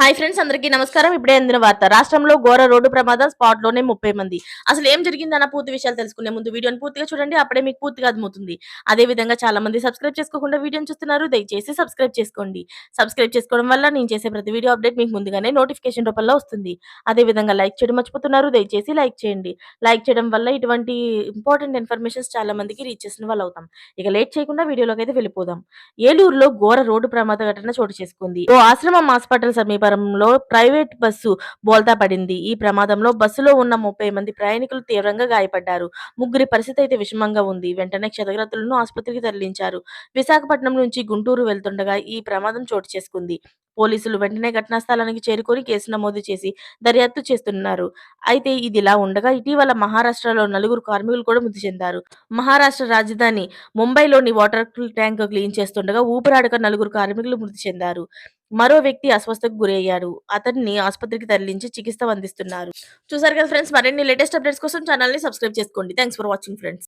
Hi friends అందరికీ నమస్కారం. ఇప్పుడే అందిన వార్త. రాష్ట్రంలో ఘోర రోడ్డు ప్రమాదం స్పాట్లోనే ముప్పై మంది. అసలు ఏం జరిగిందన్న పూర్తి విషయాలు తెలుసుకునే ముందు వీడియోని పూర్తిగా చూడండి అప్పుడే మీకు పూర్తిగా అర్థమవుతుంది. అదే విధంగా చాలా మంది సబ్స్క్రైబ్ చేసుకోకుండా వీడియోని చూస్తున్నారు. దయచేసి సబ్స్క్రైబ్ చేసుకోండి. సబ్స్క్రైబ్ చేసుకోవడం వల్ల నేను చేసే ప్రతి వీడియో అప్డేట్ మీకు ముందుగానే నోటిఫికేషన్ రూపంలో వస్తుంది. అదే విధంగా లైక్ చేయడం మర్చిపోతున్నారు. దయచేసి లైక్ చేయండి. లైక్ చేయడం వల్ల ఇటువంటి ఇంపార్టెంట్ ఇన్ఫర్మేషన్స్ చాలా మందికి రీచ్ చేసిన వాళ్ళు అవుతాం. ఇక లేట్ చేయకుండా వీడియోలోకి అయితే వెళ్ళిపోదాం. ఏలూరులో ఘోర రోడ్డు ప్రమాద ఘటన చోటు చేసుకుంది. ఓ ఆశ్రమం హాస్పిటల్ సమీపంలో ప్రైవేట్ బస్సు బోల్తా పడింది. ఈ ప్రమాదంలో బస్సులో ఉన్న ముప్పై మంది ప్రయాణికులు తీవ్రంగా గాయపడ్డారు. ముగ్గురి పరిస్థితి అయితే విషమంగా ఉంది. వెంటనే క్షతగ్రస్తులను ఆసుపత్రికి తరలించారు. విశాఖపట్నం నుంచి గుంటూరు వెళ్తుండగా ఈ ప్రమాదం చోటు చేసుకుంది. పోలీసులు వెంటనే ఘటనా స్థలానికి చేరుకొని కేసు నమోదు చేసి దర్యాప్తు చేస్తున్నారు. అయితే ఇదిలా ఉండగా ఇటీవల మహారాష్ట్రలో నలుగురు కార్మికులు కూడా మృతి చెందారు. మహారాష్ట్ర రాజధాని ముంబైలోని వాటర్ ట్యాంక్ క్లీన్ చేస్తుండగా ఊపిరాడక నలుగురు కార్మికులు మృతి చెందారు. మరో వ్యక్తి అస్వస్థకు గురయ్యారు. అతన్ని ఆసుపత్రికి తరలించి చికిత్స అందిస్తున్నారు. చూసారు కదా ఫ్రెండ్స్ మరిన్ని లేటెస్ట్ అప్డేట్స్ కోసం ఛానల్ని సబ్స్క్రైబ్ చేసుకోండి. Thanks for watching friends.